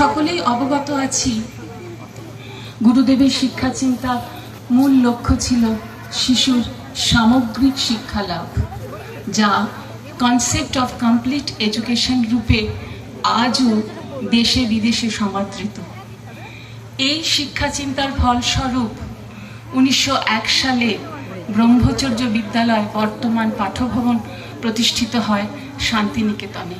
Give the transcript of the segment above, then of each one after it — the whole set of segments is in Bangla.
সকলেই অবগত আছি। গুরুদেবের শিক্ষা চিন্তা মূল লক্ষ্য ছিল শিশুর সামগ্রিক শিক্ষা লাভ, যা কনসেপ্ট অফ কমপ্লিট এডুকেশন রূপে আজও দেশে বিদেশে সমাদৃত। এই শিক্ষা চিন্তার ফলস্বরূপ উনিশশো এক সালে ব্রহ্মচর্য বিদ্যালয় বর্তমান পাঠভবন প্রতিষ্ঠিত হয় শান্তিনিকেতনে।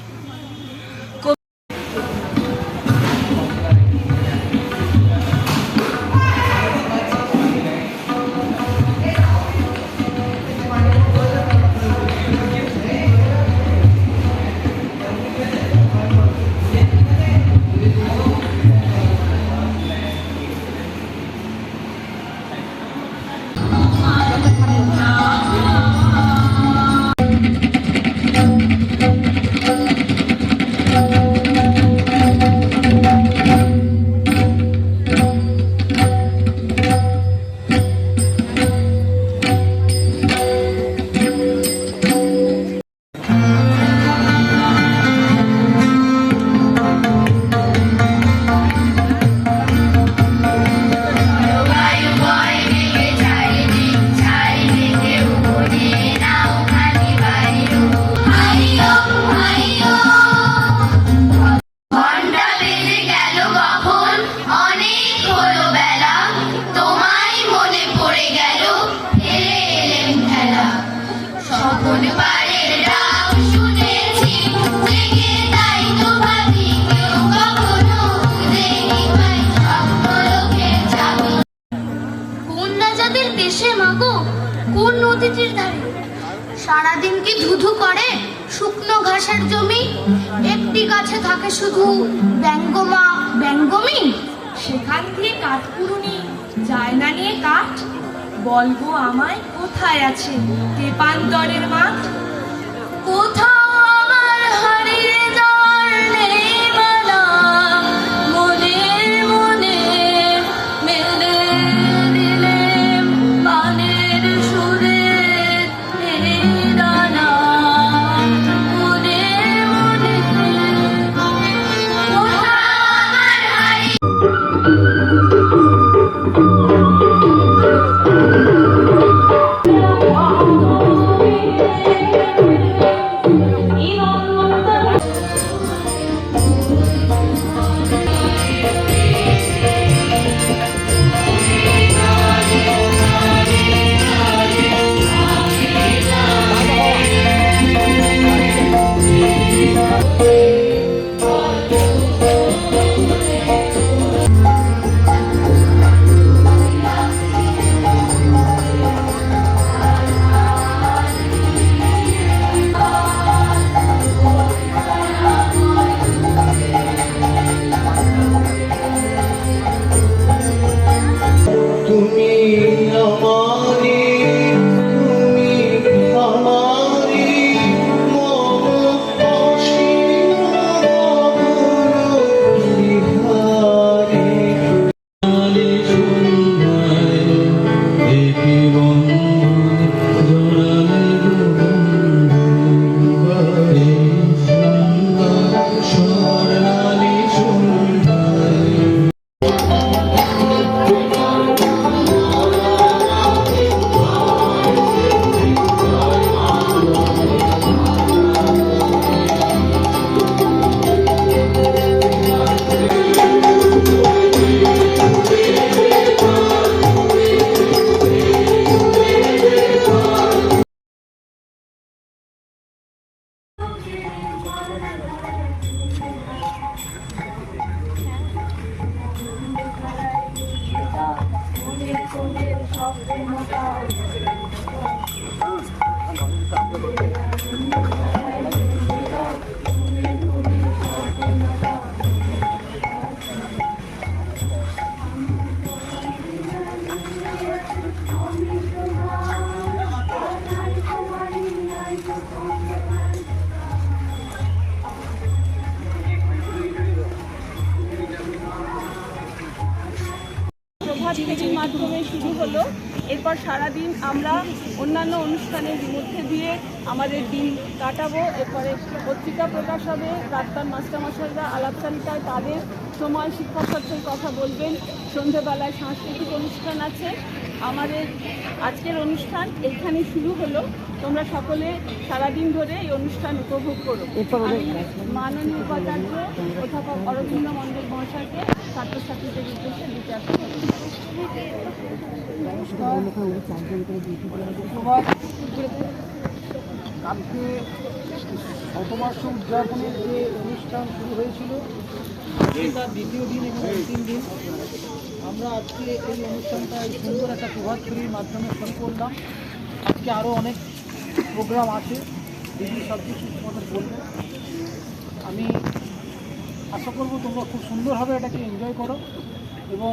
সারাদিন কি ধুধু করে? শুকনো ঘাসের জমি? একটি গাছে থাকে শুধু ব্যঙ্গমা, ব্যঙ্গমি? সেখান থেকে কাঠ কুড়ুনি যায় না নিয়ে কাঠ? বলব আমায় কোথায় আছে? তেপান্তরের মাঠ? কোথাও প্রভাত ফেরির মাধ্যমে শুরু হলো। এরপর সারাদিন আমরা অন্যান্য অনুষ্ঠানের মধ্যে দিয়ে আমাদের দিন কাটাবো। এরপরে পত্রিকা প্রকাশ হবে প্রাক্তন মাস্টারমশাইরা আলাপচারিতায় তাদের সময় শিক্ষাক্ষেত্রের কথা বলবেন। সন্ধেবেলায় সাংস্কৃতিক অনুষ্ঠান আছে। আমাদের আজকের অনুষ্ঠান এইখানে শুরু হলো। তোমরা সকলে সারাদিন ধরে এই অনুষ্ঠান উপভোগ করো। মাননীয় উপাচার্য অধ্যাপক অরবিন্দ মন্ডল মহাশয়কে ছাত্রছাত্রীদের উদ্দেশ্যে বিচার কালকে শতবর্ষ উদযাপনের যে অনুষ্ঠান শুরু হয়েছিল তার দ্বিতীয় দিন এবং অন্তিম দিন। আমরা আজকে এই অনুষ্ঠানটা সুন্দর একটা প্রভাত ফেরির মাধ্যমে শুরু করলাম। আজকে আরও অনেক প্রোগ্রাম আছে দিদি সব কিছু তোমাদের বলবে। আমি আশা করব তোমরা খুব সুন্দরভাবে এটাকে এনজয় করো এবং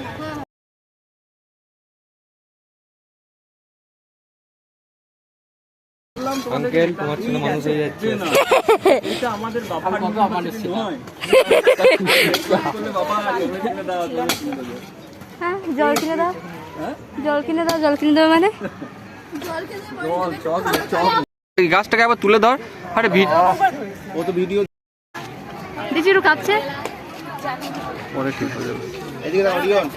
আঙ্কেল তোমার ছেলে মানুষ হয়ে যাচ্ছে এটা আমাদের বাবার আমাদের নয় হ্যাঁ জল কিনে দাও জল কিনে দাও জল কিনে দেবে মানে এই গাছটাকে আবার তুলে ধর আরে ভিড় ও তো ভিডিও দিদি একটু কাঁপছে পরে ঠিক হয়ে যাবে এদিকে দাও অডিয়ন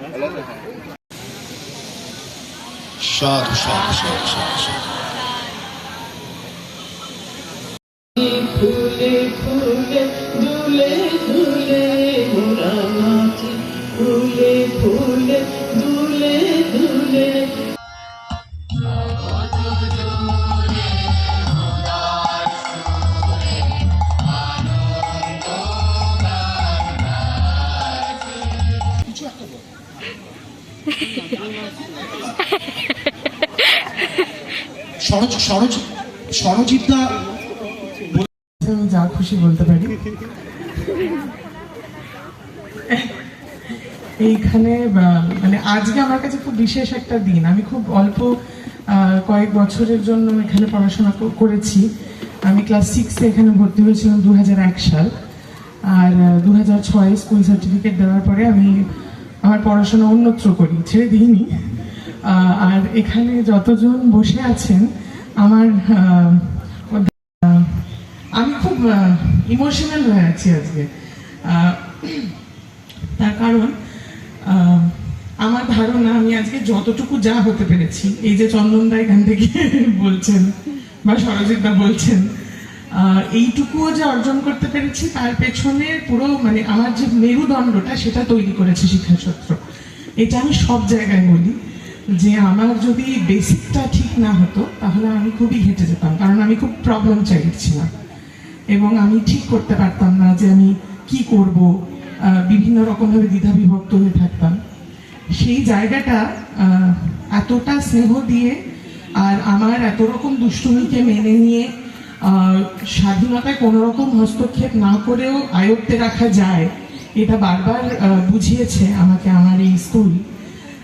傻的傻的傻的傻的。যা খুশি বলতে পারি। এইখানে মানে আজকে আমার কাছে খুব বিশেষ একটা দিন। আমি খুব অল্প কয়েক বছরের জন্য এখানে পড়াশোনা করেছি। আমি ক্লাস সিক্সে এখানে ভর্তি হয়েছিলাম দু হাজার এক সাল। আর দু ছয় স্কুল সার্টিফিকেট দেওয়ার পরে আমি আমার পড়াশোনা অন্যত্র করি, ছেড়ে দিইনি। আর এখানে যতজন বসে আছেন, আমার আমি খুব ইমোশনাল হয়ে আছি আজকে। তার কারণ আমার ধারণা, আমি আজকে যতটুকু যা হতে পেরেছি, এই যে চন্দনদা এখান থেকে বলছেন, বা সরজিৎদা বলছেন এইটুকুও যে অর্জন করতে পেরেছি, তার পেছনে পুরো মানে আমার যে মেরুদণ্ডটা, সেটা তৈরি করেছে শিক্ষাক্ষেত্র এটা আমি সব জায়গায় বলি যে, আমার যদি বেসিকটা ঠিক না হতো, তাহলে আমি খুবই ঘেটে যেতাম, কারণ আমি খুব প্রবলেম চাইল্ড ছিলাম। এবং আমি ঠিক করতে পারতাম না যে আমি কি করব বিভিন্ন রকমভাবে দ্বিধা বিভক্ত হয়ে থাকতাম। সেই জায়গাটা এতটা স্নেহ দিয়ে আর আমার এত রকম দুষ্টুমিকে মেনে নিয়ে স্বাধীনতায় কোনো রকম হস্তক্ষেপ না করেও আয়ত্তে রাখা যায়, এটা বারবার বুঝিয়েছে আমাকে আমার এই স্কুল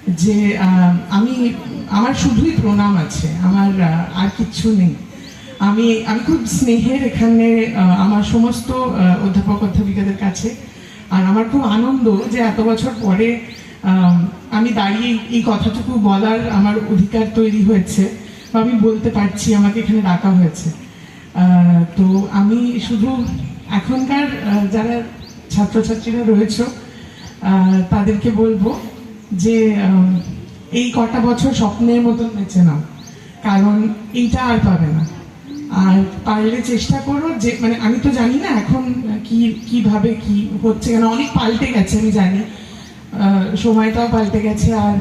যে আমি, আমার শুধুই প্রণাম আছে, আমার আর কিচ্ছু নেই। আমি আমি খুব স্নেহের এখানে আমার সমস্ত অধ্যাপক অধ্যাপিকাদের কাছে, আর আমার খুব আনন্দ যে এত বছর পরে আমি দাঁড়িয়ে এই- কথাটুকু বলার আমার অধিকার তৈরি হয়েছে, বা আমি বলতে পারছি, আমাকে এখানে ডাকা হয়েছে। তো আমি শুধু এখনকার যারা ছাত্রছাত্রীরা রয়েছে তাদেরকে বলব যে এই কটা বছর স্বপ্নের মতন বেঁচে নাও। কারণ এইটা আর পাবে না। আর পারলে চেষ্টা করো যে মানে আমি তো জানি না এখন কি, কীভাবে কি হচ্ছে। কেন অনেক পাল্টে গেছে, আমি জানি। সময়টাও পাল্টে গেছে আর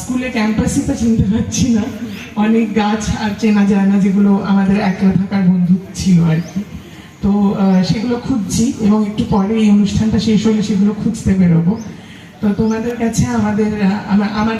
স্কুলে ক্যাম্পাসই তো চিনতে পারছি না। অনেক গাছ আর চেনা যায় না যেগুলো আমাদের একলা থাকার বন্ধু ছিল আর কি। তো সেগুলো খুঁজছি এবং একটু পরে এই অনুষ্ঠানটা শেষ হলে সেগুলো খুঁজতে বেরোবো। তো তোমাদের কাছে আমাদের আমার আমার